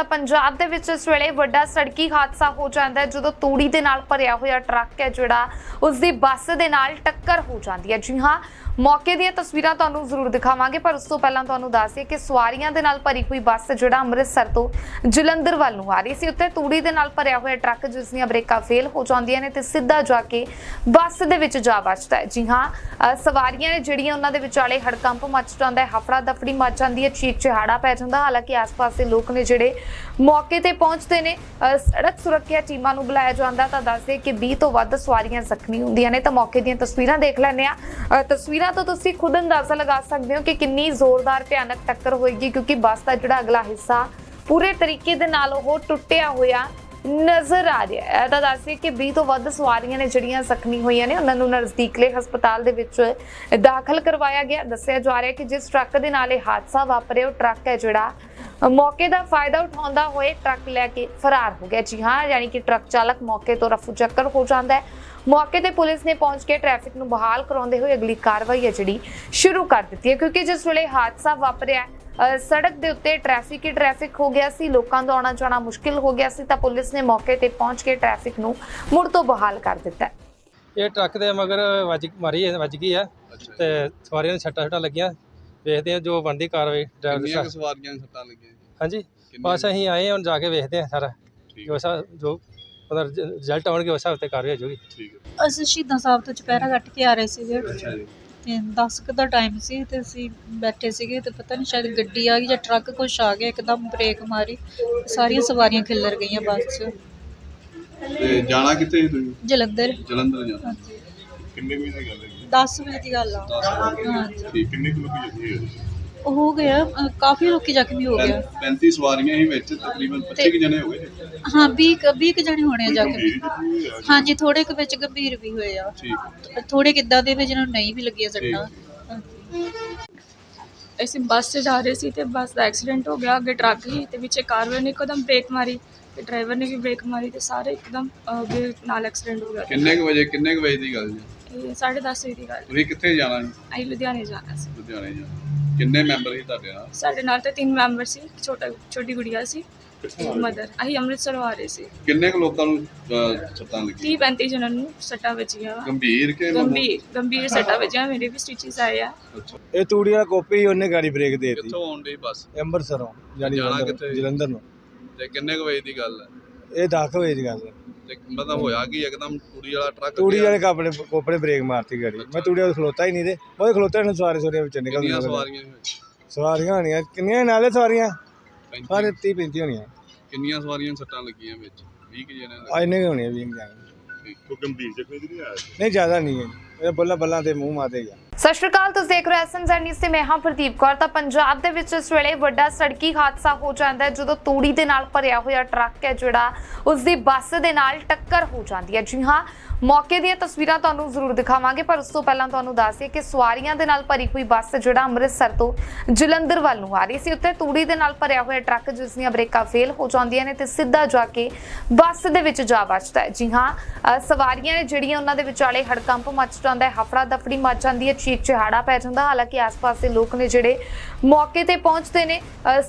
ਤਾਂ ਪੰਜਾਬ ਦੇ ਵਿੱਚ ਇਸ ਵੇਲੇ ਵੱਡਾ ਸੜਕੀ ਹਾਦਸਾ ਹੋ ਜਾਂਦਾ ਹੈ, ਜਦੋਂ ਤੂੜੀ ਦੇ ਨਾਲ ਭਰਿਆ ਹੋਇਆ ਟਰੱਕ ਹੈ ਜਿਹੜਾ ਉਸ ਦੀ ਬੱਸ ਦੇ ਨਾਲ ਟੱਕਰ ਹੋ ਜਾਂਦੀ ਹੈ। ਜੀ ਹਾਂ ਮੌਕੇ ਦੀਆਂ ਤਸਵੀਰਾਂ ਤੁਹਾਨੂੰ ਜ਼ਰੂਰ ਦਿਖਾਵਾਂਗੇ ਪਰ ਉਸ ਤੋਂ ਪਹਿਲਾਂ ਤੁਹਾਨੂੰ ਦੱਸ ਦਈਏ ਕਿ ਸਵਾਰੀਆਂ ਦੇ ਨਾਲ ਭਰੀ ਹੋਈ ਬੱਸ ਜਿਹੜਾ ਅੰਮ੍ਰਿਤਸਰ ਤੋਂ ਜਲੰਧਰ ਵੱਲ ਨੂੰ ਆ ਰਹੀ ਸੀ। ਉੱਤੇ ਤੂੜੀ ਦੇ ਨਾਲ ਭਰਿਆ ਹੋਇਆ ਟਰੱਕ ਜਿਸ ਦੀਆਂ ਬ੍ਰੇਕਾਂ ਫੇਲ ਹੋ ਜਾਂਦੀਆਂ ਨੇ ਤੇ ਸਿੱਧਾ ਜਾ ਕੇ ਬੱਸ ਦੇ ਵਿੱਚ ਜਾ ਵੱਜਦਾ ਹੈ। ਜੀ ਹਾਂ ਸਵਾਰੀਆਂ ਨੇ ਜਿਹੜੀਆਂ ਉਹਨਾਂ ਦੇ ਵਿਚਾਲੇ ਹੜਕੰਪ ਮਚ ਜਾਂਦਾ ਹੈ ਹਫੜਾ ਦਫੜੀ ਮਚ ਜਾਂਦੀ ਹੈ ਚੀਕ ਚਿਹਾੜਾ ਪੈ ਜਾਂਦਾ ਹਾਲਾਂਕਿ ਆਸ-ਪਾਸ ਦੇ ਲੋਕ ਨੇ ਜਿਹੜੇ ਮੌਕੇ ਤੇ ਪਹੁੰਚਦੇ ਨੇ ਅ, ਸੜਕ ਸੁਰੱਖਿਆ ਟੀਮਾਂ ਨੂੰ ਬੁਲਾਇਆ ਜਾਂਦਾ ਤਾਂ ਦੱਸਦੇ ਕਿ 20 ਤੋਂ ਵੱਧ ਸਵਾਰੀਆਂ ਜ਼ਖਮੀ ਹੁੰਦੀਆਂ ਨੇ। ਤਾਂ ਮੌਕੇ ਦੀਆਂ ਤਸਵੀਰਾਂ ਦੇਖ ਲੈਂਦੇ ਆ ਤਸਵੀਰਾਂ ਤਸਵੀਰਾਂ ਤੋਂ ਤੁਸੀਂ ਖੁਦ ਅੰਦਾਜ਼ਾ ਲਗਾ ਸਕਦੇ ਹੋ ਕਿ ਕਿੰਨੀ ਜ਼ੋਰਦਾਰ ਭਿਆਨਕ ਟੱਕਰ ਹੋਏਗੀ, ਕਿਉਂਕਿ ਬੱਸ ਦਾ ਜਿਹੜਾ ਅਗਲਾ ਹਿੱਸਾ ਪੂਰੇ ਤਰੀਕੇ ਦੇ ਨਾਲ ਉਹ ਟੁੱਟਿਆ ਹੋਇਆ ਨਜ਼ਰ ਆ ਰਿਹਾ ਹੈ। ਤਾਂ ਦੱਸਿਏ ਕਿ 20 ਤੋਂ ਵੱਧ ਸਵਾਰੀਆਂ ਨੇ ਜਿਹੜੀਆਂ ਜ਼ਖਮੀ ਹੋਈਆਂ ਨੇ, ਉਹਨਾਂ ਨੂੰ ਨਜ਼ਦੀਕਲੇ ਹਸਪਤਾਲ ਦੇ ਵਿੱਚ ਦਾਖਲ ਕਰਵਾਇਆ ਗਿਆ। ਦੱਸਿਆ ਜਾ ਰਿਹਾ ਕਿ ਜਿਸ ਟਰੱਕ ਦੇ ਨਾਲ ਇਹ ਹਾਦਸਾ ਵਾਪਰਿਆ, ਉਹ ਟਰੱਕ ਹੈ ਜਿਹੜਾ ਮੌਕੇ ਦਾ ਫਾਇਦਾ ਉਠਾਉਂਦਾ ਹੋਏ ਟਰੱਕ ਲੈ ਕੇ ਫਰਾਰ ਹੋ ਗਿਆ। ਜੀ ਹਾਂ, ਯਾਨੀ ਕਿ ਟਰੱਕ ਚਾਲਕ ਮੌਕੇ ਤੋਂ ਰਫੂ ਚੱਕਰ ਹੋ ਜਾਂਦਾ ਹੈ। ਮੌਕੇ ਤੇ ਪੁਲਿਸ ਨੇ ਪਹੁੰਚ ਕੇ ਟ੍ਰੈਫਿਕ ਨੂੰ ਬਹਾਲ ਕਰਾਉਂਦੇ ਹੋਏ ਅਗਲੀ ਕਾਰਵਾਈ ਹੈ ਜਿਹੜੀ ਸ਼ੁਰੂ ਕਰ ਦਿੱਤੀ ਹੈ ਕਿਉਂਕਿ ਜਿਸ ਵੇਲੇ ਹਾਦਸਾ ਵਾਪਰਿਆ ਸੜਕ ਦੇ ਉੱਤੇ ਟ੍ਰੈਫਿਕ ਹੀ ਟ੍ਰੈਫਿਕ ਹੋ ਗਿਆ ਸੀ ਲੋਕਾਂ ਦਾ ਆਉਣਾ ਜਾਣਾ ਮੁਸ਼ਕਿਲ ਹੋ ਗਿਆ ਸੀ ਤਾਂ ਪੁਲਿਸ ਨੇ ਮੌਕੇ ਤੇ ਪਹੁੰਚ ਕੇ ਟ੍ਰੈਫਿਕ ਨੂੰ ਮੁੜ ਤੋਂ ਬਹਾਲ ਕਰ ਦਿੱਤਾ ਹੈ। ਇਹ ਟਰੱਕ ਦੇ ਮਗਰ ਵੱਜ ਮਾਰੀ ਹੈ- ਵੱਜ ਗਈ ਆ ਤੇ ਸਵਾਰੀਆਂ ਨੂੰ ਛੱਟਾ ਛੱਟਾ ਲੱਗੀਆਂ। ਵੇਖਦੇ ਆ ਜੋ ਬਣਦੀ ਕਾਰਵਾਈ ਡਰਾਈਵਰ ਸਵਾਰੀਆਂ ਨੂੰ ਸੱਟਾਂ ਲੱਗੀਆਂ? ਹਾਂਜੀ ਬਸ ਅਸੀਂ ਆਏ ਹਾਂ ਹੁਣ ਜਾ ਕੇ ਵੇਖਦੇ ਆ ਸਾਰਾ। ਜੋ ਸਾ ਜੋ ਉਹਦਾ ਰਿਜ਼ਲਟ ਆਉਣਗੇ ਉਸ ਹਿਸਾਬ ਤੇ ਕਾਰਵਾਈ ਹੋ ਜਾਊਗੀ ਠੀਕ ਹੈ। ਅਸੀਂ ਸ਼ਹੀਦਾਂ ਸਾਹਿਬ ਤੋਂ ਚੁਪਹਿਰਾ ਕੱਟ ਕੇ ਆ ਰਹੇ ਸੀਗੇ। ਅੱਛਾ ਜੀ। ਤੇ 10 ਕੁ ਦਾ ਟਾਈਮ ਸੀ ਤੇ ਅਸੀਂ ਬੈਠੇ ਸੀਗੇ ਤੇ ਪਤਾ ਨਹੀਂ ਸ਼ਾਇਦ ਗੱਡੀ ਆ ਗਈ ਜਾਂ ਟਰੱਕ ਕੁਛ ਆ ਗਿਆ ਇੱਕਦਮ ਬ੍ਰੇਕ ਮਾਰੀ। ਸਾਰੀਆਂ ਸਵਾਰੀਆਂ ਖਿੱਲਰ ਗਈਆਂ ਬੱਸ 'ਚ। ਤੇ ਜਾਣਾ ਕਿੱਥੇ ਸੀ ਤੁਸੀਂ? ਜਲੰਧਰ। ਜਲੰਧਰ ਜਾਣਾ। ਹਾਂਜੀ। ਕਿੰਨੇ ਵਜੇ ਦੀ ਗੱਲ ਹੈ 10 ਵਜੇ ਦੀ ਗੱਲ ਆ। ਹਾਂਜੀ। ਠੀਕ ਕਿੰਨੇ ਕਿਲੋ ਦੀ ਜੱਜੀ ਹੈ ਹੋ ਗਿਆ ਕਾਫੀ ਲੋਕੀ ਜ਼ਖਮੀ ਹੋ ਗਏ 35 ਸਵਾਰੀਆਂ ਹੀ ਵਿੱਚ ਤਕਰੀਬਨ 25 ਕੁ ਜਣੇ ਹੋ ਗਏ ਹਾਂ 20 ਕੁ- 20 ਕੁ ਜਣੇ ਹੋਣੇ ਆ ਜ਼ਖਮੀ। ਹਾਂਜੀ ਥੋੜੇ ਕੁ ਵਿੱਚ ਗੰਭੀਰ ਵੀ ਹੋਏ ਆ। ਠੀਕ ਥੋੜੇ ਕਿੱਦਾਂ ਦੇ ਵੀ ਜਿਹਨਾਂ ਨੂੰ ਨਹੀਂ ਵੀ ਲੱਗੀਆਂ ਸੱਟਾਂ। ਅਸੀਂ ਬੱਸ 'ਚ ਜਾ ਰਹੇ ਸੀ ਤੇ ਬੱਸ ਦਾ ਐਕਸੀਡੈਂਟ ਹੋ ਗਿਆ। ਅੱਗੇ ਟਰੱਕ ਸੀ ਤੇ ਪਿੱਛੇ ਕਾਰ ਵਾਲੇ ਨੇ ਇੱਕਦਮ ਬ੍ਰੇਕ ਮਾਰੀ ਤੇ ਡਰਾਈਵਰ ਨੇ ਵੀ ਬ੍ਰੇਕ ਮਾਰੀ ਤੇ ਸਾਰੇ ਇੱਕਦਮ ਨਾਲ ਐਕਸੀਡੈਂਟ ਹੋ ਗਿਆ। ਕਿੰਨੇ ਕੁ ਵਜੇ ਕਿੰਨੇ ਕੁ ਵਜੇ ਦੀ ਗੱਲ ਜੀ? 10:30 ਵਜੇ ਦੀ ਗੱਲ। ਤੁਸੀਂ ਕਿੱਥੇ ਜਾਣਾ ਜੀ? ਅਸੀਂ ਲੁਧਿਆਣੇ ਜਾਣਾ ਸੀ। ਲੁਧਿਆਣੇ ਜਾਣਾ। ਕਿੰਨੇ ਮੈਂਬਰ ਸੀ ਤੁਹਾਡੇ ਨਾਲ? ਸਾਡੇ ਨਾਲ ਤੇ ਤਿੰਨ ਮੈਂਬਰ ਸੀ ਛੋਟਾ ਛੋਟੀ ਗੁੜੀਆ ਸੀ ਮਦਰ। ਅਸੀਂ ਅੰਮ੍ਰਿਤਸਰ ਆ ਰਹੇ ਸੀ। ਕਿੰਨੇ ਕੁ ਲੋਕਾਂ ਨੂੰ ਅਹ, ਸੱਟਾਂ ਲੱਗੀਆਂ? 30 35 ਜਣਾਂ ਨੂੰ ਸੱਟਾਂ ਵੱਜੀਆਂ ਵਾ। ਗੰਭੀਰ ਕਿ ਮਾਮੂਲੀ? ਗੰਭੀਰ ਗੰਭੀਰ ਸੱਟਾਂ ਵੱਜੀਆਂ ਮੇਰੇ ਵੀ ਸਟਿਚਸ ਆਏ ਆ। ਅੱਛਾ। ਇਹ ਤੂੜੀ ਵਾਲਾ ਕੋਪੀ ਉਹਨੇ ਗਾੜੀ ਬ੍ਰੇਕ ਦੇ ਦਿੱਤੀ। ਕਿੱਥੋਂ ਆਉਣ ਡਈ ਬੱਸ? ਅੰਮ੍ਰਿਤਸਰੋਂ ਜਾਨੀ ਜਾਣਾ ਜਲੰਧਰ ਕਿੱਥੇ? ਜਲੰਧਰ ਨੂੰ। ਤੇ ਕਿੰਨੇ ਕੁ ਵਜੇ ਦੀ ਗੱਲ ਹੈ? ਇਹ ਦੱਸ ਵਜੇ ਦੀ ਗੱਲ ਹੈ। ਤੇ ਮਤਲਬ ਹੋਇਆ ਕੀ ਇੱਕਦਮ ਤੂੜੀ ਵਾਲਾ ਟਰੱਕ ਤੂੜੀ ਗਿਆ? ਵਾਲੇ ਕਾਪੜੇ ਕੋਪੜੇ ਬ੍ਰੇਕ ਮਾਰਤੀ ਗਾੜੀ। ਮੈਂ ਤੂੜੀ ਵਾਲੇ ਖਲੋਤਾ ਹੀ ਨਹੀਂ ਤੇ ਉਹ ਖਲੋਤੇ ਨੇ ਸਵਾਰੀ ਸਵਾਰੀਆਂ ਵਿੱਚ ਨਿਕਲ ਹੋਣੀਆਂ ਕਿੰਨੀਆਂ ਨਾਲੇ ਸਵਾਰੀਆਂ? ਪੈਂਤੀ? ਸਾਰੇ 30 35 ਹੋਣੀਆਂ। ਕਿੰਨੀਆਂ ਸਵਾਰੀਆਂ ਸੱਟਾਂ ਲੱਗੀਆਂ ਵਿੱਚ? 20 ਕਿ ਜਣੇ ਆ ਇੰਨੇ ਹੋਣੀਆਂ ਵੀ ਜਾਣੇ। ਕੋਈ ਗੰਭੀਰ ਜ਼ਖਮੀ ਨਹੀਂ ਆਇਆ? ਨਹੀਂ ਜ਼ਿਆਦਾ ਨਹੀਂ ਹੈ। ਇਹ ਬੱਲਾ ਬੱਲਾ ਤੇ ਮੂੰਹ ਮਾਤੇ ਗਿਆ ਸਤਿ ਸ਼੍ਰੀ ਅਕਾਲ ਤੁਸੀਂ ਦੇਖ ਰਹੇ ਹੋ ਐਸਐਮਜ਼ੈਡ ਨਿਊਜ਼ ਤੇ ਮੈਂ ਹਾਂ ਪ੍ਰਦੀਪ ਕੌਰ। ਤਾਂ ਪੰਜਾਬ ਦੇ ਵਿੱਚ ਇਸ ਵੇਲੇ ਵੱਡਾ ਸੜਕੀ ਹਾਦਸਾ ਹੋ ਜਾਂਦਾ ਹੈ ਜਦੋਂ ਤੂੜੀ ਦੇ ਨਾਲ ਭਰਿਆ ਹੋਇਆ ਟਰੱਕ ਹੈ ਜਿਹੜਾ ਉਸ ਦੀ ਬੱਸ ਦੇ ਨਾਲ ਟੱਕਰ ਹੋ ਜਾਂਦੀ ਹੈ। ਜੀ ਹਾਂ ਮੌਕੇ ਦੀਆਂ ਤਸਵੀਰਾਂ ਤੁਹਾਨੂੰ ਜ਼ਰੂਰ ਦਿਖਾਵਾਂਗੇ ਪਰ ਉਸ ਤੋਂ ਪਹਿਲਾਂ ਤੁਹਾਨੂੰ ਦੱਸ ਦਈਏ ਕਿ ਸਵਾਰੀਆਂ ਦੇ ਨਾਲ ਭਰੀ ਹੋਈ ਬੱਸ ਜਿਹੜਾ ਅੰਮ੍ਰਿਤਸਰ ਤੋਂ ਜਲੰਧਰ ਵੱਲ ਨੂੰ ਆ ਰਹੀ ਸੀ। ਉੱਤੇ ਤੂੜੀ ਦੇ ਨਾਲ ਭਰਿਆ ਹੋਇਆ ਟਰੱਕ ਜਿਸ ਦੀਆਂ ਬ੍ਰੇਕਾਂ ਫੇਲ ਹੋ ਜਾਂਦੀਆਂ ਨੇ ਤੇ ਸਿੱਧਾ ਜਾ ਕੇ ਬੱਸ ਦੇ ਵਿੱਚ ਜਾ ਵੱਜਦਾ ਹੈ। ਜੀ ਹਾਂ ਅ, ਸਵਾਰੀਆਂ ਨੇ ਜਿਹੜੀਆਂ ਉਹਨਾਂ ਦੇ ਵਿਚਾਲੇ ਹੜਕੰਪ ਮਚ ਜਾਂਦਾ ਹੈ ਹਫੜਾ ਦਫੜੀ ਮਚ ਜਾਂਦੀ ਹੈ ਚੀਕ ਚਿਹਾੜਾ ਪੈ ਜਾਂਦਾ। ਹਾਲਾਂਕਿ ਆਸ-ਪਾਸ ਦੇ ਲੋਕ ਨੇ ਜਿਹੜੇ ਮੌਕੇ ਤੇ ਪਹੁੰਚਦੇ ਨੇ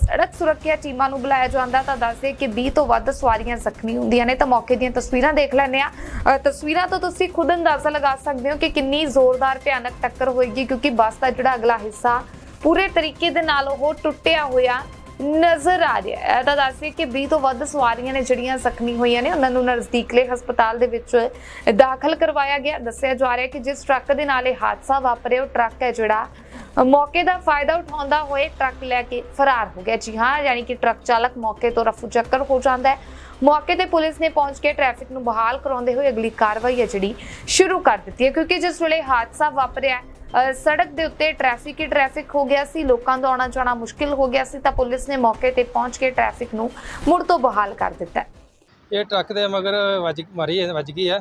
ਸੜਕ ਸੁਰੱਖਿਆ ਟੀਮਾਂ ਨੂੰ ਬੁਲਾਇਆ ਜਾਂਦਾ ਤਾਂ ਦੱਸਦੇ ਕਿ 20 ਤੋਂ ਵੱਧ ਸਵਾਰੀਆਂ ਜ਼ਖਮੀ ਹੁੰਦੀਆਂ ਨੇ। ਤਾਂ ਮੌਕੇ ਦੀਆਂ ਤਸਵੀਰਾਂ ਦੇਖ ਲੈਣੇ ਆ ਤਸਵੀਰਾਂ ਤੋਂ ਤੁਸੀਂ ਖੁਦ ਅੰਦਾਜ਼ਾ ਲਗਾ ਸਕਦੇ ਹੋ ਕਿ ਕਿੰਨੀ ਜ਼ੋਰਦਾਰ ਭਿਆਨਕ ਟੱਕਰ ਹੋਏਗੀ, ਕਿਉਂਕਿ ਬੱਸ ਦਾ ਜਿਹੜਾ ਅਗਲਾ ਹਿੱਸਾ ਪੂਰੇ ਤਰੀਕੇ ਦੇ ਨਾਲ ਉਹ ਟੁੱਟਿਆ ਹੋਇਆ ਨਜ਼ਰ ਆ ਰਿਹਾ ਹੈ। ਤਾਂ ਦੱਸਦੇ ਕਿ 20 ਤੋਂ ਵੱਧ ਸਵਾਰੀਆਂ ਨੇ ਜਿਹੜੀਆਂ ਜ਼ਖਮੀ ਹੋਈਆਂ ਨੇ, ਉਹਨਾਂ ਨੂੰ ਨਜ਼ਦੀਕਲੇ ਹਸਪਤਾਲ ਦੇ ਵਿੱਚ ਦਾਖਲ ਕਰਵਾਇਆ ਗਿਆ। ਦੱਸਿਆ ਜਾ ਰਿਹਾ ਕਿ ਜਿਸ ਟਰੱਕ ਦੇ ਨਾਲ ਇਹ ਹਾਦਸਾ ਵਾਪਰਿਆ, ਉਹ ਟਰੱਕ ਹੈ ਜਿਹੜਾ ਮੌਕੇ ਦਾ ਫਾਇਦਾ ਉਠਾਉਂਦਾ ਹੋਏ ਟਰੱਕ ਲੈ ਕੇ ਫਰਾਰ ਹੋ ਗਿਆ। ਜੀ ਹਾਂ, ਯਾਨੀ ਕਿ ਟਰੱਕ ਚਾਲਕ ਮੌਕੇ ਤੋਂ ਰਫੂ ਚੱਕਰ ਹੋ ਜਾਂਦਾ ਹੈ। ਮੌਕੇ ਤੇ ਪੁਲਿਸ ਨੇ ਪਹੁੰਚ ਕੇ ਟ੍ਰੈਫਿਕ ਨੂੰ ਬਹਾਲ ਕਰਾਉਂਦੇ ਹੋਏ ਅਗਲੀ ਕਾਰਵਾਈ ਹੈ ਜਿਹੜੀ ਸ਼ੁਰੂ ਕਰ ਦਿੱਤੀ ਹੈ, ਕਿਉਂਕਿ ਜਿਸ ਵੇਲੇ ਹਾਦਸਾ ਵਾਪਰਿਆ ਸੜਕ ਦੇ ਉੱਤੇ ਟ੍ਰੈਫਿਕ ਹੀ ਟ੍ਰੈਫਿਕ ਹੋ ਗਿਆ ਸੀ ਲੋਕਾਂ ਦਾ ਆਉਣਾ ਜਾਣਾ ਮੁਸ਼ਕਿਲ ਹੋ ਗਿਆ ਸੀ ਤਾਂ ਪੁਲਿਸ ਨੇ ਮੌਕੇ ਤੇ ਪਹੁੰਚ ਕੇ ਟ੍ਰੈਫਿਕ ਨੂੰ ਮੁੜ ਤੋਂ ਬਹਾਲ ਕਰ ਦਿੱਤਾ। ਇਹ ਟਰੱਕ ਦੇ ਮਗਰ ਵੱਜ ਮਾਰੀ ਹੈ- ਵੱਜ ਗਈ ਆ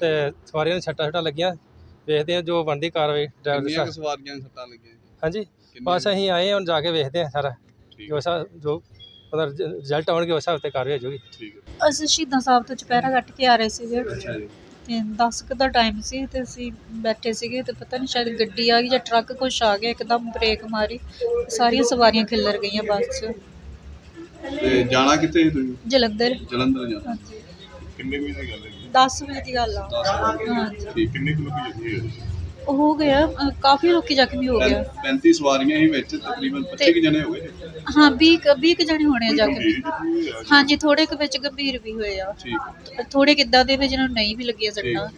ਤੇ ਸਵਾਰੀਆਂ ਨੂੰ ਛੱਟਾ ਛੱਟਾ ਲੱਗੀਆਂ। ਵੇਖਦੇ ਆ ਜੋ ਬਣਦੀ ਕਾਰਵਾਈ ਡਰਾਈਵਰ ਸਾਹਿਬ। ਸਵਾਰੀਆਂ ਨੂੰ ਸੱਟਾਂ ਲੱਗੀਆਂ? ਹਾਂਜੀ? ਬਸ ਅਸੀਂ ਆਏ ਹਾਂ ਹੁਣ ਜਾ ਕੇ ਵੇਖਦੇ ਆ ਸਾਰਾ। ਜੋ ਸਾ ਜੋ ਉਹਦਾ ਰਿਜ਼ਲਟ ਆਉਣਗੇ ਉਸ ਹਿਸਾਬ ਤੇ ਕਾਰਵਾਈ ਹੋ ਠੀਕ ਹੈ। ਅਸੀਂ ਸ਼ਹੀਦਾਂ ਸਾਹਿਬ ਤੋਂ ਚੁਪਹਿਰਾ ਕੱਟ ਕੇ ਆ ਰਹੇ ਸੀਗੇ। ਅੱਛਾ ਜੀ। 10 ਕੁ ਦਾ ਟਾਈਮ ਸੀ ਤੇ ਅਸੀਂ ਬੈਠੇ ਸੀਗੇ ਤੇ ਪਤਾ ਨਹੀਂ ਸ਼ਾਇਦ ਗੱਡੀ ਆ ਗਈ ਜਾਂ ਟਰੱਕ ਕੁਛ ਆ ਗਿਆ ਇੱਕਦਮ ਬ੍ਰੇਕ ਮਾਰੀ ਸਾਰੀਆਂ ਸਵਾਰੀਆਂ ਖਿੱਲਰ ਗਈਆਂ ਬੱਸ 'ਚ। ਤੇ ਜਾਣਾ ਕਿੱਥੇ ਸੀ ਤੁਸੀਂ? ਜਲੰਧਰ। ਜਲੰਧਰ ਜਾਣਾ। ਹਾਂਜੀ। ਕਿੰਨੇ ਵਜੇ ਦੀ ਗੱਲ ਹੈ 10 ਵਜੇ ਦੀ ਗੱਲ ਆ। ਹਾਂਜੀ। ਠੀਕ ਕਿੰਨੇ ਕੁ ਲੋਕੀ ਜੱਥੇ ਹੋਏ? ਉਹ ਹੋ ਗਿਆ ਅ, ਕਾਫੀ ਲੋਕੀ ਜ਼ਖਮੀ ਹੋ ਗਿਆ। 35 ਸਵਾਰੀਆਂ ਹੀ ਵਿੱਚ ਤਕਰੀਬਨ 25 ਕੁ ਜਣੇ ਹੋ ਗਏ ਹਾਂ 20 20 ਕੁ ਜਣੇ ਹੋਣੇ ਆ ਜ਼ਖਮੀ ਗੰਭੀਰ ਜ਼ਖਮੀ ਹੋਏ ਆ? ਹਾਂਜੀ ਥੋੜੇ ਕੁ ਵਿੱਚ ਗੰਭੀਰ ਵੀ ਹੋਏ ਆ। ਠੀਕ ਥੋੜੇ ਕਿੱਦਾਂ ਦੇ ਵੀ ਜਿਹਨਾਂ ਨੂੰ ਨਹੀਂ ਵੀ ਲੱਗੀਆਂ ਸੱਟਾਂ।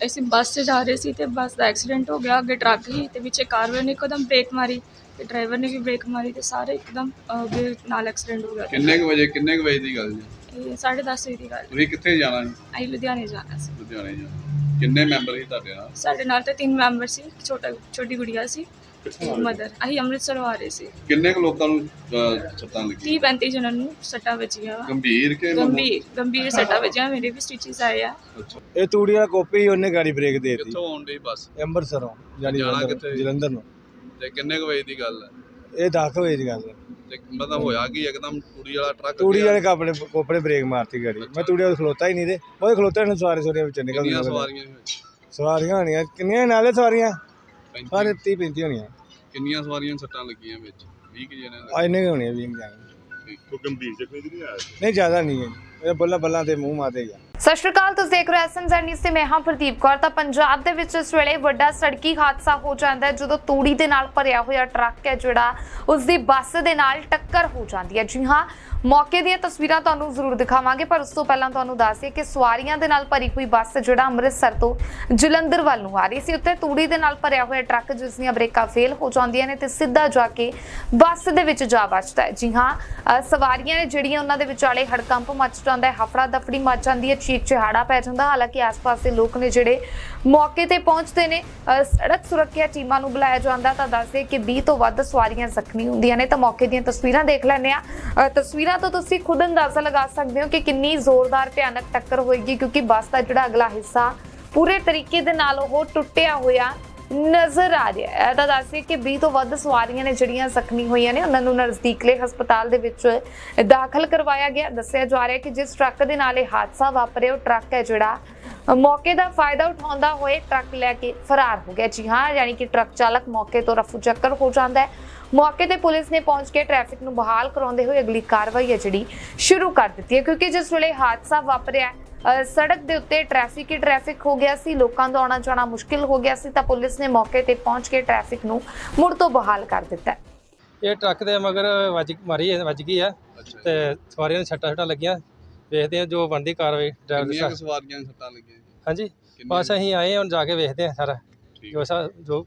ਅਸੀਂ ਬੱਸ 'ਚ ਜਾ ਰਹੇ ਸੀ ਤੇ ਬੱਸ ਦਾ ਐਕਸੀਡੈਂਟ ਹੋ ਗਿਆ ਅੱਗੇ ਟਰੱਕ ਸੀ ਤੇ ਪਿੱਛੇ ਕਾਰ ਵਾਲੇ ਨੇ ਇੱਕਦਮ ਬ੍ਰੇਕ ਮਾਰੀ ਤੇ ਡਰਾਈਵਰ ਨੇ ਵੀ ਬ੍ਰੇਕ ਮਾਰੀ ਤੇ ਸਾਰੇ ਇੱਕਦਮ ਅੱਗੇ ਨਾਲ ਐਕਸੀਡੈਂਟ ਹੋ ਗਿਆ। ਕਿੰਨੇ ਕੁ ਵਜੇ ਕਿੰਨੇ ਕੁ ਵਜੇ ਦੀ ਗੱਲ ਜੀ? ਇਹ 10:30 ਵਜੇ ਦੀ ਗੱਲ ਤੁਸੀਂ ਕਿੱਥੇ ਜਾਣਾ ਜੀ? ਅਸੀਂ ਲੁਧਿਆਣੇ ਜਾਣਾ ਸੀ। ਲੁਧਿਆਣੇ ਜਾਣਾ। ਕਿੰਨੇ ਮੈਂਬਰ ਸੀ ਤੁਹਾਡੇ ਨਾਲ? ਸਾਡੇ ਨਾਲ ਤੇ ਤਿੰਨ ਮੈਂਬਰ ਸੀ ਇੱਕ ਛੋਟਾ ਛੋਟੀ ਗੁੜੀਆ ਸੀ ਮਦਰ। ਅਸੀਂ ਅੰਮ੍ਰਿਤਸਰ ਆ ਰਹੇ ਸੀ। ਕਿੰਨੇ ਕੁ ਲੋਕਾਂ ਨੂੰ ਅਹ, ਸੱਟਾਂ ਲੱਗੀਆਂ? 30 35 ਜਣਾਂ ਨੂੰ ਸੱਟਾਂ ਵੱਜੀਆਂ ਵਾ। ਗੰਭੀਰ ਕੇ ਗੰਭੀਰ ਗੰਭੀਰ ਸੱਟਾਂ ਵੱਜੀਆਂ ਮੇਰੇ ਵੀ ਸਟਿਚਸ ਆਏ ਆ। ਅੱਛਾ। ਇਹ ਤੂੜੀ ਵਾਲਾ ਕੋਪੀ ਉਹਨੇ ਗਾੜੀ ਬ੍ਰੇਕ ਦੇਤੀ। ਕਿੱਥੋਂ ਆਉਣ ਡਈ ਬੱਸ? ਅੰਮ੍ਰਿਤਸਰੋਂ ਜਾਨੀ ਜਾਣਾ ਜਲੰਧਰ ਕਿੱਥੇ? ਜਲੰਧਰ ਨੂੰ। ਤੇ ਕਿੰਨੇ ਕੁ ਵਜੇ ਦੀ ਗੱਲ ਹੈ? ਇਹ 10 ਵਜੇ ਦੀ ਗੱਲ ਹੈ। ਤੇ ਮਤਲਬ ਹੋਇਆ ਕਿ ਇੱਕਦਮ ਤੂੜੀ ਵਾਲਾ ਟਰੱਕ ਤੂੜੀ ਗਿਆ। ਵਾਲੇ ਕਾਪੜੇ ਕੋਪੜੇ ਬ੍ਰੇਕ ਮਾਰਤੀ ਗਾੜੀ। ਮੈਂ ਤੂੜੀ ਵਾਲੇ ਖਲੋਤਾ ਹੀ ਨਹੀਂ ਤੇ ਉਹ ਖਲੋਤੇ ਨੇ ਸਵਾਰੇ ਸੋਰੇ ਵਿੱਚ ਨਿਕਲ ਸਵਾਰੀਆਂ ਹੋਣੀਆਂ। ਕਿੰਨੀਆਂ ਨਾਲੇ ਸਵਾਰੀਆਂ। ਸਾਰੇ 30 35 ਹੋਣੀਆਂ। ਕਿੰਨੀਆਂ ਸਵਾਰੀਆਂ ਨੂੰ ਸੱਟਾਂ ਲੱਗੀਆਂ ਵਿੱਚ? 20 ਕੁ ਜਣੇ ਆ ਇੰਨੇ ਕੁ ਹੋਣੀਆਂ 20 ਜਾਣੇ। ਕੋਈ ਗੰਭੀਰ ਜ਼ਖਮੀ ਨਹੀਂ ਆਇਆ? ਨਹੀਂ ਜ਼ਿਆਦਾ ਨਹੀਂ ਹੈ। ਇਹ ਬੱਲਾ ਬੱਲਾ ਤੇ ਮੂੰਹ ਮਾਤੇ ਹੀ ਆ। ਸਤਿ ਸ਼੍ਰੀ ਅਕਾਲ, ਤੁਸੀਂ ਦੇਖ ਰਹੇ ਹੋ ਐਸਐਮਜ਼ੈਡ ਨਿਊਜ਼ ਤੇ ਮੈਂ ਹਾਂ ਪ੍ਰਦੀਪ ਕੌਰ। ਤਾਂ ਪੰਜਾਬ ਦੇ ਵਿੱਚ ਇਸ ਵੇਲੇ ਵੱਡਾ ਸੜਕੀ ਹਾਦਸਾ ਹੋ ਜਾਂਦਾ ਹੈ, ਜਦੋਂ ਤੂੜੀ ਦੇ ਨਾਲ ਭਰਿਆ ਹੋਇਆ ਟਰੱਕ ਹੈ ਜਿਹੜਾ ਉਸ ਦੀ ਬੱਸ ਦੇ ਨਾਲ ਟੱਕਰ ਹੋ ਜਾਂਦੀ ਹੈ। ਜੀ ਹਾਂ ਮੌਕੇ ਦੀਆਂ ਤਸਵੀਰਾਂ ਤੁਹਾਨੂੰ ਜ਼ਰੂਰ ਦਿਖਾਵਾਂਗੇ ਪਰ ਉਸ ਤੋਂ ਪਹਿਲਾਂ ਤੁਹਾਨੂੰ ਦੱਸ ਦਈਏ ਕਿ ਸਵਾਰੀਆਂ ਦੇ ਨਾਲ ਭਰੀ ਹੋਈ ਬੱਸ ਜਿਹੜਾ ਅੰਮ੍ਰਿਤਸਰ ਤੋਂ ਜਲੰਧਰ ਵੱਲ ਨੂੰ ਆ ਰਹੀ ਸੀ। ਉੱਤੇ ਤੂੜੀ ਦੇ ਨਾਲ ਭਰਿਆ ਹੋਇਆ ਟਰੱਕ ਜਿਸ ਦੀਆਂ ਬ੍ਰੇਕਾਂ ਫੇਲ ਹੋ ਜਾਂਦੀਆਂ ਨੇ ਤੇ ਸਿੱਧਾ ਜਾ ਕੇ ਬੱਸ ਦੇ ਵਿੱਚ ਜਾ ਵੱਜਦਾ ਹੈ। ਜੀ ਹਾਂ ਸਵਾਰੀਆਂ ਨੇ ਜਿਹੜੀਆਂ ਉਹਨਾਂ ਦੇ ਵਿਚਾਲੇ ਹੜਕੰਪ ਮੱਚ ਜਾਂਦਾ ਹੈ ਹਫੜਾ ਦਫੜੀ ਮੱਚ ਜਾਂਦੀ ਹੈ ਚੀਕ ਚਿਹਾੜਾ ਪੈ ਜਾਂਦਾ ਹਾਲਾਂਕਿ ਆਸ-ਪਾਸ ਦੇ ਲੋਕ ਨੇ ਜਿਹੜੇ ਮੌਕੇ ਤੇ ਪਹੁੰਚਦੇ ਨੇ ਅ, ਸੜਕ ਸੁਰੱਖਿਆ ਟੀਮਾਂ ਨੂੰ ਬੁਲਾਇਆ ਜਾਂਦਾ ਤਾਂ ਦੱਸਦੇ ਕਿ 20 ਤੋਂ ਵੱਧ ਸਵਾਰੀਆਂ ਜ਼ਖਮੀ ਹੁੰਦੀਆਂ ਨੇ। ਤਾਂ ਮੌਕੇ ਦੀਆਂ ਤਸਵੀਰਾਂ ਦੇਖ ਲੈਂਦੇ ਆ ਅ, ਤਸਵੀਰਾਂ ਤੋਂ ਤੁਸੀਂ ਖੁਦ ਅੰਦਾਜ਼ਾ ਲਗਾ ਸਕਦੇ ਹੋ ਕਿ ਕਿੰਨੀ ਜ਼ੋਰਦਾਰ ਭਿਆਨਕ ਟੱਕਰ ਹੋਏਗੀ, ਕਿਉਂਕਿ ਬੱਸ ਦਾ ਜਿਹੜਾ ਅਗਲਾ ਹਿੱਸਾ ਪੂਰੇ ਤਰੀਕੇ ਦੇ ਨਾਲ ਉਹ ਟੁੱਟਿਆ ਹੋਇਆ ਨਜ਼ਰ ਆ ਰਿਹਾ ਹੈ। ਤਾਂ ਦੱਸਿਏ ਕਿ 20 ਤੋਂ ਵੱਧ ਸਵਾਰੀਆਂ ਨੇ ਜਿਹੜੀਆਂ ਜ਼ਖਮੀ ਹੋਈਆਂ ਨੇ, ਉਹਨਾਂ ਨੂੰ ਨਜ਼ਦੀਕਲੇ ਹਸਪਤਾਲ ਦੇ ਵਿੱਚ ਦਾਖਲ ਕਰਵਾਇਆ ਗਿਆ। ਦੱਸਿਆ ਜਾ ਰਿਹਾ ਕਿ ਜਿਸ ਟਰੱਕ ਦੇ ਨਾਲ ਇਹ ਹਾਦਸਾ ਵਾਪਰਿਆ, ਉਹ ਟਰੱਕ ਹੈ ਜਿਹੜਾ ਮੌਕੇ ਦਾ ਫਾਇਦਾ ਉਠਾਉਂਦਾ ਹੋਏ ਟਰੱਕ ਲੈ ਕੇ ਫਰਾਰ ਹੋ ਗਿਆ। ਜੀ ਹਾਂ, ਯਾਨੀ ਕਿ ਟਰੱਕ ਚਾਲਕ ਮੌਕੇ ਤੋਂ ਰਫੂ ਚੱਕਰ ਹੋ ਜਾਂਦਾ ਹੈ। ਮੌਕੇ ਤੇ ਪੁਲਿਸ ਨੇ ਪਹੁੰਚ ਕੇ ਟ੍ਰੈਫਿਕ ਨੂੰ ਬਹਾਲ ਕਰਾਉਂਦੇ ਹੋਏ ਅਗਲੀ ਕਾਰਵਾਈ ਹੈ ਜਿਹੜੀ ਸ਼ੁਰੂ ਕਰ ਦਿੱਤੀ ਹੈ ਕਿਉਂਕਿ ਜਿਸ ਵੇਲੇ ਹਾਦਸਾ ਵਾਪਰਿਆ ਸੜਕ ਦੇ ਉੱਤੇ ਟ੍ਰੈਫਿਕ ਹੀ ਟ੍ਰੈਫਿਕ ਹੋ ਗਿਆ ਸੀ ਲੋਕਾਂ ਦਾ ਆਉਣਾ ਜਾਣਾ ਮੁਸ਼ਕਿਲ ਹੋ ਗਿਆ ਸੀ ਤਾਂ ਪੁਲਿਸ ਨੇ ਮੌਕੇ ਤੇ ਪਹੁੰਚ ਕੇ ਟ੍ਰੈਫਿਕ ਨੂੰ ਮੁੜ ਤੋਂ ਬਹਾਲ ਕਰ ਦਿੱਤਾ ਹੈ। ਇਹ ਟਰੱਕ ਦੇ ਮਗਰ ਵੱਜ ਮਾਰੀ ਹੈ- ਵੱਜ ਗਈ ਆ ਤੇ ਸਵਾਰੀਆਂ ਨੂੰ ਛੱਟਾ ਛੱਟਾ ਲੱਗੀਆਂ। ਵੇਖਦੇ ਆ ਜੋ ਬਣਦੀ ਕਾਰਵਾਈ ਡਰਾਈਵਰ ਕਿੰਨੀਆਂ ਕੁ ਸਾਹਿਬ ਸਵਾਰੀਆਂ ਨੂੰ ਸੱਟਾਂ ਲੱਗੀਆਂ ਜੀ? ਹਾਂਜੀ ਕਿੰਨੀਆਂ? ਬਸ ਅਸੀਂ ਆਏ ਹਾਂ ਹੁਣ ਜਾ ਕੇ ਵੇਖਦੇ ਆ ਸਾਰਾ। ਠੀਕ। ਜੋ ਸਾ ਜੋ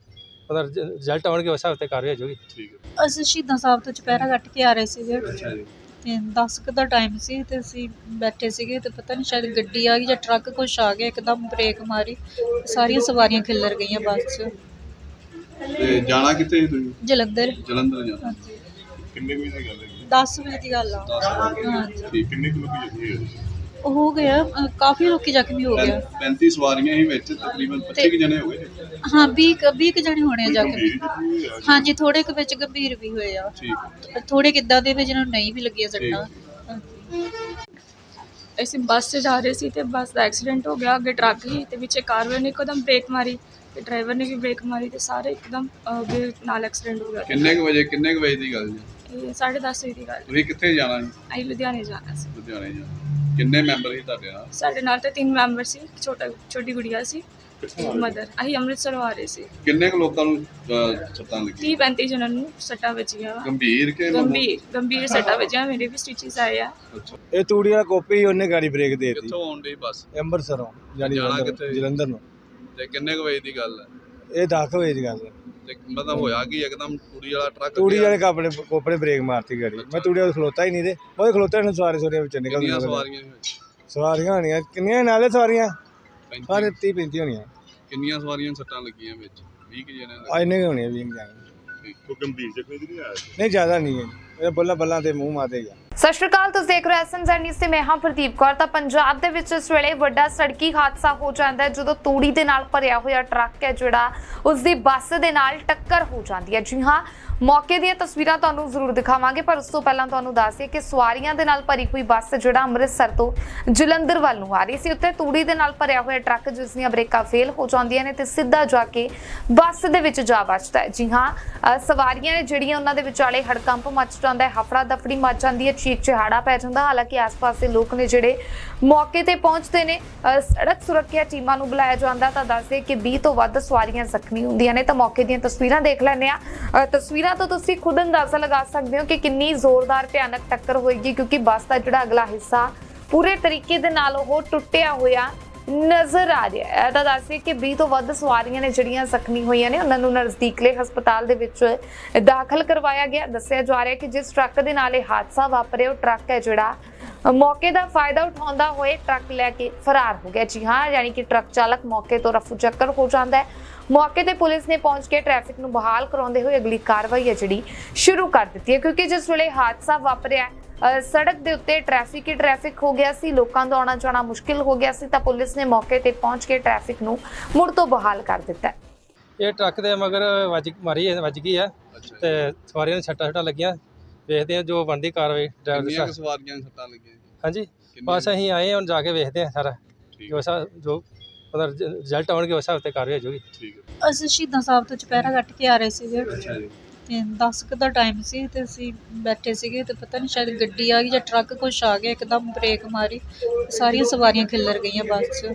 ਉਹਦਾ ਰਿਜ਼ਲਟ ਆਉਣਗੇ ਉਸ ਹਿਸਾਬ ਤੇ ਕਾਰਵਾਈ ਹੋ ਜਾਊਗੀ ਠੀਕ ਹੈ। ਅਸੀਂ ਸ਼ਹੀਦਾਂ ਸਾਹਿਬ ਤੋਂ ਚੁਪਹਿਰਾ ਕੱਟ ਕੇ ਆ ਰਹੇ ਸੀਗੇ। ਅੱਛਾ ਜੀ। ਤੇ 10 ਕੁ ਦਾ ਟਾਈਮ ਸੀ ਤੇ ਅਸੀਂ ਬੈਠੇ ਸੀਗੇ ਤੇ ਪਤਾ ਨਹੀਂ ਸ਼ਾਇਦ ਗੱਡੀ ਆ ਗਈ ਜਾਂ ਟਰੱਕ ਕੁਛ ਆ ਗਿਆ ਇੱਕਦਮ ਬ੍ਰੇਕ ਮਾਰੀ। ਸਾਰੀਆਂ ਸਵਾਰੀਆਂ ਖਿੱਲਰ ਗਈਆਂ ਬੱਸ 'ਚ। ਤੇ ਜਾਣਾ ਕਿੱਥੇ ਸੀ ਤੁਸੀਂ? ਜਲੰਧਰ। ਜਲੰਧਰ ਜਾਣਾ। ਕਿੰਨੇ ਵਜੇ ਦੀ ਗੱਲ ਹੈ? 10 ਵਜੇ ਦੀ ਗੱਲ ਆ। ਹਾਂਜੀ। ਠੀਕ ਕਿੰਨੇ ਕੁ ਲੋਕੀ ਜੱਥੇ ਹੋਏ ਉਹ ਹੋ ਗਿਆ ਅ, ਕਾਫੀ ਲੋਕੀ ਜ਼ਖਮੀ ਹੋ ਗਿਆ 35 ਸਵਾਰੀਆਂ ਹੀ ਵਿੱਚ ਤਕਰੀਬਨ 25 ਕੁ ਜਣੇ ਹੋ ਗਏ ਹਾਂ 20 ਕੁ- 20 ਕੁ ਜਣੇ ਹੋਣੇ ਆ ਜ਼ਖਮੀ। ਗੰਭੀਰ ਜ਼ਖਮੀ ਹੋਏ ਆ? ਹਾਂਜੀ ਥੋੜੇ ਕੁ ਵਿੱਚ ਗੰਭੀਰ ਵੀ ਹੋਏ ਆ। ਠੀਕ। ਥੋੜੇ ਕਿੱਦਾਂ ਦੇ ਵੀ ਜਿਹਨਾਂ ਨੂੰ ਨਹੀਂ ਵੀ ਲੱਗੀਆਂ ਸੱਟਾਂ। ਅਸੀਂ ਬੱਸ 'ਚ ਜਾ ਰਹੇ ਸੀ ਤੇ ਬੱਸ ਦਾ ਐਕਸੀਡੈਂਟ ਹੋ ਗਿਆ ਅੱਗੇ ਟਰੱਕ ਸੀ ਤੇ ਪਿੱਛੇ ਕਾਰ ਵਾਲੇ ਨੇ ਇੱਕਦਮ ਬ੍ਰੇਕ ਮਾਰੀ ਤੇ ਡਰਾਈਵਰ ਨੇ ਵੀ ਬ੍ਰੇਕ ਮਾਰੀ ਤੇ ਸਾਰੇ ਇੱਕਦਮ ਅਹ, ਅੱਗੇ ਨਾਲ ਐਕਸੀਡੈਂਟ ਹੋ ਗਿਆ। ਕਿੰਨੇ ਕੁ ਵਜੇ ਕਿੰਨੇ ਕੁ ਵਜੇ ਦੀ ਗੱਲ ਜੀ? ਇਹ 10:30 ਵਜੇ ਦੀ ਗੱਲ। ਤੁਸੀਂ ਕਿੱਥੇ ਜਾਣਾ ਜੀ? ਅਸੀਂ ਲੁਧਿਆਣੇ ਜਾਣਾ ਸੀ। ਲੁਧਿਆਣੇ ਜਾਣਾ। ਕਿੰਨੇ ਮੈਂਬਰ ਸੀ ਤੁਹਾਡੇ ਨਾਲ? ਸਾਡੇ ਨਾਲ ਤੇ ਤਿੰਨ ਮੈਂਬਰ ਸੀ ਇੱਕ ਛੋਟਾ ਛੋਟੀ ਗੁੜੀਆ ਸੀ ਮਦਰ ਅਸੀਂ ਅੰਮ੍ਰਿਤਸਰ ਆ ਰਹੇ ਸੀ। ਕਿੰਨੇ ਕੁ ਲੋਕਾਂ ਨੂੰ ਅਹ, ਸੱਟਾਂ ਲੱਗੀਆਂ? 30 35 ਜਣਾਂ ਨੂੰ ਸੱਟਾਂ ਵੱਜੀਆਂ। ਵਾ ਗੰਭੀਰ ਕੇ ਗੰਭੀਰ ਗੰਭੀਰ ਸੱਟਾਂ ਵੱਜੀਆਂ ਮੇਰੇ ਵੀ ਸਟਿਚਸ ਆਏ ਆ। ਅੱਛਾ। ਇਹ ਤੂੜੀ ਵਾਲਾ ਕੋਪੀ ਉਹਨੇ ਗਾੜੀ ਬ੍ਰੇਕ ਦੇਤੀ। ਕਿੱਥੋਂ ਆਉਣ ਡਈ ਬੱਸ? ਅੰਮ੍ਰਿਤਸਰੋਂ ਜਾਨੀ ਜਾਣਾ ਜਲੰਧਰ ਕਿੱਥੇ? ਜਲੰਧਰ ਨੂੰ। ਤੇ ਕਿੰਨੇ ਕੁ ਵਜੇ ਦੀ ਗੱਲ ਹੈ? ਇਹ 10 ਵਜੇ ਦੀ ਗੱਲ ਹੈ। ਤੇ ਮਤਲਬ ਹੋਇਆ ਕਿ ਇੱਕਦਮ ਤੂੜੀ ਵਾਲਾ ਟਰੱਕ ਤੂੜੀ ਗਿਆ। ਵਾਲੇ ਕਾਪੜੇ ਕੋਪੜੇ ਬ੍ਰੇਕ ਮਾਰਤੀ ਗਾੜੀ। ਮੈਂ ਤੂੜੀ ਵਾਲੇ ਖਲੋਤਾ ਹੀ ਨਹੀਂ ਤੇ ਉਹ ਖਲੋਤੇ ਨੇ ਸਵਾਰੇ ਸੋਰੇ ਵਿੱਚ ਨਿਕਲ ਸਵਾਰੀਆਂ ਹੋਣੀਆਂ ਕਿੰਨੀਆਂ ਨਾਲੇ ਸਵਾਰੀਆਂ। ਸਾਰੇ 30 35 ਹੋਣੀਆਂ। ਕਿੰਨੀਆਂ ਸਵਾਰੀਆਂ ਸੱਟਾਂ ਲੱਗੀਆਂ ਵਿੱਚ? 20 ਕੁ ਜਣੇ ਆ ਇੰਨੇ ਹੋਣੀਆਂ 20 ਜਾਣੇ। ਕੋਈ ਗੰਭੀਰ ਜ਼ਖਮੀ ਨਹੀਂ ਆਇਆ? ਨਹੀਂ ਜ਼ਿਆਦਾ ਨਹੀਂ ਹੈ। ਬੱਲਾ ਬੱਲਾ ਤੇ ਮੂੰਹ ਮਾਤੇ ਹੀ ਆ। ਸਤਿ ਸ਼੍ਰੀ ਅਕਾਲ, ਤੁਸੀਂ ਦੇਖ ਰਹੇ ਹੋ ਐਸਐਮਜ਼ੈਡ ਨਿਊਜ਼ ਤੇ ਮੈਂ ਹਾਂ ਪ੍ਰਦੀਪ ਕੌਰ। ਤਾਂ ਪੰਜਾਬ ਦੇ ਵਿੱਚ ਇਸ ਵੇਲੇ ਵੱਡਾ ਸੜਕੀ ਹਾਦਸਾ ਹੋ ਜਾਂਦਾ ਹੈ, ਜਦੋਂ ਤੂੜੀ ਦੇ ਨਾਲ ਭਰਿਆ ਹੋਇਆ ਟਰੱਕ ਹੈ, ਜਿਹੜਾ ਉਸ ਦੀ ਬੱਸ ਦੇ ਨਾਲ ਟੱਕਰ ਹੋ ਜਾਂਦੀ ਹੈ। ਜੀ ਹਾਂ ਮੌਕੇ ਦੀਆਂ ਤਸਵੀਰਾਂ ਤੁਹਾਨੂੰ ਜ਼ਰੂਰ ਦਿਖਾਵਾਂਗੇ ਪਰ ਉਸ ਤੋਂ ਪਹਿਲਾਂ ਤੁਹਾਨੂੰ ਦੱਸ ਦਈਏ ਕਿ ਸਵਾਰੀਆਂ ਦੇ ਨਾਲ ਭਰੀ ਹੋਈ ਬੱਸ ਜਿਹੜਾ ਅੰਮ੍ਰਿਤਸਰ ਤੋਂ ਜਲੰਧਰ ਵੱਲ ਨੂੰ ਆ ਰਹੀ ਸੀ। ਉੱਤੇ ਤੂੜੀ ਦੇ ਨਾਲ ਭਰਿਆ ਹੋਇਆ ਟਰੱਕ ਜਿਸ ਦੀਆਂ ਬ੍ਰੇਕਾਂ ਫੇਲ ਹੋ ਜਾਂਦੀਆਂ ਨੇ ਤੇ ਸਿੱਧਾ ਜਾ ਕੇ ਬੱਸ ਦੇ ਵਿੱਚ ਜਾ ਵੱਜਦਾ ਹੈ। ਜੀ ਹਾਂ ਸਵਾਰੀਆਂ ਨੇ ਜਿਹੜੀਆਂ ਉਹਨਾਂ ਦੇ ਵਿਚਾਲੇ ਹੜਕੰਪ ਮਚ ਜਾਂਦਾ ਹੈ ਹਫੜਾ ਦਫੜੀ ਮਚ ਜਾਂਦੀ ਹੈ ਚੀਕ ਚਿਹਾੜਾ ਪੈ ਜਾਂਦਾ। ਹਾਲਾਂਕਿ ਆਸ-ਪਾਸ ਦੇ ਲੋਕ ਨੇ ਜਿਹੜੇ ਮੌਕੇ ਤੇ ਪਹੁੰਚਦੇ ਨੇ ਅ, ਸੜਕ ਸੁਰੱਖਿਆ ਟੀਮਾਂ ਨੂੰ ਬੁਲਾਇਆ ਜਾਂਦਾ ਤਾਂ ਦੱਸਦੇ ਕਿ 20 ਤੋਂ ਵੱਧ ਸਵਾਰੀਆਂ ਜ਼ਖਮੀ ਹੁੰਦੀਆਂ ਨੇ। ਤਾਂ ਮੌਕੇ ਦੀਆਂ ਤਸਵੀਰਾਂ ਦੇਖ ਲੈਂਦੇ ਆ ਤਸਵੀਰਾਂ ਤਸਵੀਰਾਂ ਤੋਂ ਤੁਸੀਂ ਖੁਦ ਅੰਦਾਜ਼ਾ ਲਗਾ ਸਕਦੇ ਹੋ ਕਿ ਕਿੰਨੀ ਜ਼ੋਰਦਾਰ ਭਿਆਨਕ ਟੱਕਰ ਹੋਏਗੀ, ਕਿਉਂਕਿ ਬੱਸ ਦਾ ਜਿਹੜਾ ਅਗਲਾ ਹਿੱਸਾ ਪੂਰੇ ਤਰੀਕੇ ਦੇ ਨਾਲ ਉਹ ਟੁੱਟਿਆ ਹੋਇਆ ਨਜ਼ਰ ਆ ਰਿਹਾ ਹੈ। ਤਾਂ ਦੱਸਿਏ ਕਿ 20 ਤੋਂ ਵੱਧ ਸਵਾਰੀਆਂ ਨੇ ਜਿਹੜੀਆਂ ਜ਼ਖਮੀ ਹੋਈਆਂ ਨੇ, ਉਹਨਾਂ ਨੂੰ ਨਜ਼ਦੀਕਲੇ ਹਸਪਤਾਲ ਦੇ ਵਿੱਚ ਦਾਖਲ ਕਰਵਾਇਆ ਗਿਆ। ਦੱਸਿਆ ਜਾ ਰਿਹਾ ਕਿ ਜਿਸ ਟਰੱਕ ਦੇ ਨਾਲ ਇਹ ਹਾਦਸਾ ਵਾਪਰਿਆ, ਉਹ ਟਰੱਕ ਹੈ ਜਿਹੜਾ ਮੌਕੇ ਦਾ ਫਾਇਦਾ ਉਠਾਉਂਦਾ ਹੋਏ ਟਰੱਕ ਲੈ ਕੇ ਫਰਾਰ ਹੋ ਗਿਆ। ਜੀ ਹਾਂ, ਯਾਨੀ ਕਿ ਟਰੱਕ ਚਾਲਕ ਮੌਕੇ ਤੋਂ ਰਫੂ ਚੱਕਰ ਹੋ ਜਾਂਦਾ ਹੈ। ਮੌਕੇ ਤੇ ਪੁਲਿਸ ਨੇ ਪਹੁੰਚ ਕੇ ਟ੍ਰੈਫਿਕ ਨੂੰ ਬਹਾਲ ਕਰਾਉਂਦੇ ਹੋਏ ਅਗਲੀ ਕਾਰਵਾਈ ਹੈ ਜਿਹੜੀ ਸ਼ੁਰੂ ਕਰ ਦਿੱਤੀ ਹੈ ਕਿਉਂਕਿ ਜਿਸ ਵੇਲੇ ਹਾਦਸਾ ਵਾਪਰਿਆ ਸੜਕ ਦੇ ਉੱਤੇ ਟ੍ਰੈਫਿਕ ਹੀ ਟ੍ਰੈਫਿਕ ਹੋ ਗਿਆ ਸੀ ਲੋਕਾਂ ਦਾ ਆਉਣਾ ਜਾਣਾ ਮੁਸ਼ਕਿਲ ਹੋ ਗਿਆ ਸੀ ਤਾਂ ਪੁਲਿਸ ਨੇ ਮੌਕੇ ਤੇ ਪਹੁੰਚ ਕੇ ਟ੍ਰੈਫਿਕ ਨੂੰ ਮੁੜ ਤੋਂ ਬਹਾਲ ਕਰ ਦਿੱਤਾ ਹੈ। ਇਹ ਟਰੱਕ ਦੇ ਮਗਰ ਵੱਜ ਮਾਰੀ ਹੈ- ਵੱਜ ਗਈ ਅੱਛਾ ਤੇ ਸਵਾਰੀਆਂ ਨੂੰ ਛੱਟਾ ਛੱਟਾ ਲੱਗੀਆਂ ਵੇਖਦੇ ਆ ਜੋ ਬਣਦੀ ਕਾਰਵਾਈ ਡਰਾਈਵਰ ਸਾਹਿਬ ਸਵਾਰੀਆਂ ਨੂੰ ਸੱਟਾਂ ਲੱਗੀਆਂ? ਹਾਂਜੀ? ਬਸ ਅਸੀਂ ਆਏ ਹਾਂ ਹੁਣ ਜਾ ਕੇ ਵੇਖਦੇ ਆ ਸਾਰਾ ਜੋ ਸਾ ਜੋ ਉਹਦਾ ਰਿਜ਼ਲਟ ਆਉਣਗੇ ਉਸ ਹਿਸਾਬ ਤੇ ਕਾਰਵਾਈ ਹੋ ਜਾਊਗੀ ਠੀਕ ਹੈ। ਅਸੀਂ ਸ਼ਹੀਦਾਂ ਸਾਹਿਬ ਤੋਂ ਚੁਪਹਿਰਾ ਕੱਟ ਕੇ ਆ ਰਹੇ ਸੀਗੇ। ਅੱਛਾ ਜੀ। ਤੇ 10 ਕੁ ਦਾ ਟਾਈਮ ਸੀ ਤੇ ਅਸੀਂ ਬੈਠੇ ਸੀਗੇ ਤੇ ਪਤਾ ਨਹੀਂ ਸ਼ਾਇਦ ਗੱਡੀ ਆ ਗਈ ਜਾਂ ਟਰੱਕ ਕੁਛ ਆ ਗਿਆ ਇੱਕਦਮ ਬ੍ਰੇਕ ਮਾਰੀ। ਸਾਰੀਆਂ ਸਵਾਰੀਆਂ ਖਿੱਲਰ ਗਈਆਂ ਬੱਸ 'ਚ।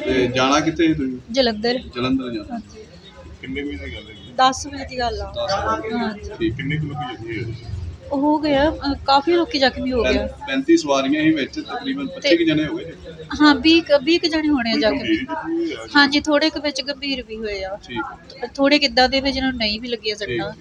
ਤੇ ਜਾਣਾ ਕਿੱਥੇ ਸੀ ਤੁਸੀਂ? ਜਲੰਧਰ। ਜਲੰਧਰ ਜਾਣਾ। ਹਾਂਜੀ। ਕਿੰਨੇ ਵਜੇ ਦੀ ਗੱਲ ਹੈ 10 ਵਜੇ ਦੀ ਗੱਲ ਆ। ਹਾਂਜੀ। ਠੀਕ ਕਿੰਨੇ ਕੁ ਲੋਕੀ ਹੋਏ? ਉਹ ਹੋ ਗਿਆ ਅ, ਕਾਫੀ ਲੋਕੀ ਜ਼ਖਮੀ ਹੋ ਗਿਆ। 35 ਸਵਾਰੀਆਂ ਹੀ ਵਿੱਚ ਤਕਰੀਬਨ 25 ਕੁ ਜਣੇ ਹੋ ਗਏ ਜੀ। ਹਾਂ 20 ਕੁ- 20 ਕੁ ਜਣੇ ਹੋਣੇ ਆ ਜ਼ਖਮੀ ਗੰਭੀਰ ਜ਼ਖਮੀ ਹੋਏ ਆ? ਹਾਂਜੀ ਥੋੜੇ ਕੁ ਵਿੱਚ ਗੰਭੀਰ ਵੀ ਹੋਏ ਆ। ਠੀਕ ਥੋੜੇ ਕਿੱਦਾਂ ਦੇ ਵੀ ਜਿਹਨਾਂ ਨੂੰ ਨਹੀਂ ਵੀ ਲੱਗੀਆਂ ਸੱਟਾਂ।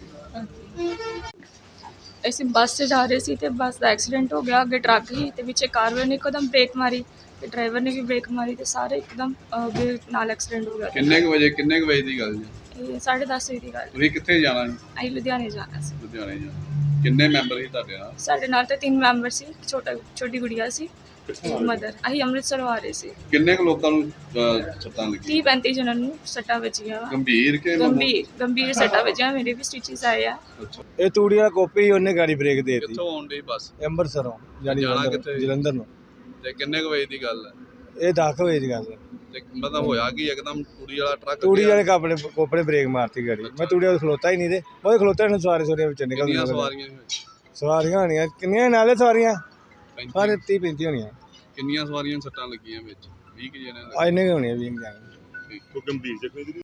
ਅਸੀਂ ਬੱਸ 'ਚ ਜਾ ਰਹੇ ਸੀ ਤੇ ਬੱਸ ਦਾ ਐਕਸੀਡੈਂਟ ਹੋ ਗਿਆ ਅੱਗੇ ਟਰੱਕ ਸੀ ਤੇ ਪਿੱਛੇ ਕਾਰ ਵਾਲੇ ਨੇ ਇੱਕਦਮ ਬ੍ਰੇਕ ਮਾਰੀ ਤੇ ਡਰਾਈਵਰ ਨੇ ਵੀ ਬ੍ਰੇਕ ਮਾਰੀ ਤੇ ਸਾਰੇ ਇੱਕਦਮ ਅ, ਵੀ ਨਾਲ ਐਕਸੀਡੈਂਟ ਹੋ ਗਿਆ। ਕਿੰਨੇ ਕੁ ਵਜੇ ਕਿੰਨੇ ਕੁ ਵਜੇ ਦੀ ਗੱਲ ਜੀ? ਇਹ 10:30 ਵਜੇ ਦੀ ਗੱਲ ਤੁਸੀਂ ਕਿੱਥੇ ਜਾਣਾ ਜੀ? ਅਸੀਂ ਲੁਧਿਆਣੇ ਜਾਣਾ ਸੀ। ਲੁਧਿਆਣੇ ਜਾਣਾ। ਕਿੰਨੇ ਮੈਂਬਰ ਸੀ ਤੁਹਾਡੇ ਨਾਲ? ਸਾਡੇ ਨਾਲ ਤੇ ਤਿੰਨ ਮੈਂਬਰ ਸੀ ਇੱਕ ਛੋਟਾ ਛੋਟੀ ਗੁੜੀਆ ਸੀ ਮਦਰ। ਅਸੀਂ ਅੰਮ੍ਰਿਤਸਰੋਂ ਆ ਰਹੇ ਸੀ। ਕਿੰਨੇ ਕੁ ਲੋਕਾਂ ਨੂੰ ਅਹ, ਸੱਟਾਂ ਲੱਗੀਆਂ? 30 35 ਜਣਾਂ ਨੂੰ ਸੱਟਾਂ ਵੱਜੀਆਂ ਵਾ। ਗੰਭੀਰ ਕਿ ਗੰਭੀਰ ਗੰਭੀਰ ਸੱਟਾਂ ਵੱਜੀਆਂ ਮੇਰੇ ਵੀ ਸਟਿਚਸ ਆਏ ਆ। ਅੱਛਾ। ਇਹ ਤੂੜੀ ਵਾਲਾ ਕੋਪੀ ਉਹਨੇ ਗਾੜੀ ਬ੍ਰੇਕ ਦੇ ਦਿੱਤੀ। ਕਿੱਥੋਂ ਆਉਣ ਡਈ ਬੱਸ? ਅੰਮ੍ਰਿਤਸਰੋਂ ਜਾਨੀ ਜਾਣਾ ਜਲੰਧਰ ਕਿੱਥੇ? ਜਲੰਧਰ ਨੂੰ। ਤੇ ਕਿੰਨੇ ਕੁ ਵਜੇ ਦੀ ਗੱਲ ਹੈ? ਇਹ 10 ਵਜੇ ਦੀ ਗੱਲ ਹੈ। ਤੇ ਮਤਲਬ ਹੋਇਆ ਕੀ ਇੱਕਦਮ ਤੂੜੀ ਵਾਲਾ ਟਰੱਕ ਤੂੜੀ। ਵਾਲੇ ਕਾਪੜੇ ਕੋਪੜੇ ਬ੍ਰੇਕ ਮਾਰਤੀ ਗਾੜੀ। ਮੈਂ ਤੂੜੀ ਵਾਲੇ ਖਲੋਤਾ ਹੀ ਨਹੀਂ ਤੇ ਉਹ ਖਲੋਤੇ ਨੇ ਸਵਾਰੇ ਸਵਾਰੀਆਂ ਵਿੱਚ ਨਿਕਲ ਨਿਕਲ ਸਵਾਰੀਆਂ? ਸਵਾਰੀਆਂ ਹੋਣੀਆਂ। ਕਿੰਨੀਆਂ ਨਾਲੇ ਸਵਾਰੀਆਂ? ਸਾਰੇ 30 35 ਹੋਣੀਆਂ। ਕਿੰਨੀਆਂ ਸਵਾਰੀਆਂ ਸੱਟਾਂ ਲੱਗੀਆਂ ਵਿੱਚ? 20 ਕੁ ਜਣੇ ਆ ਇੰਨੇ ਹੋਣੀਆਂ ਵੀ ਜਾਣੇ। ਕੋਈ ਗੰਭੀਰ ਜ਼ਖਮੀ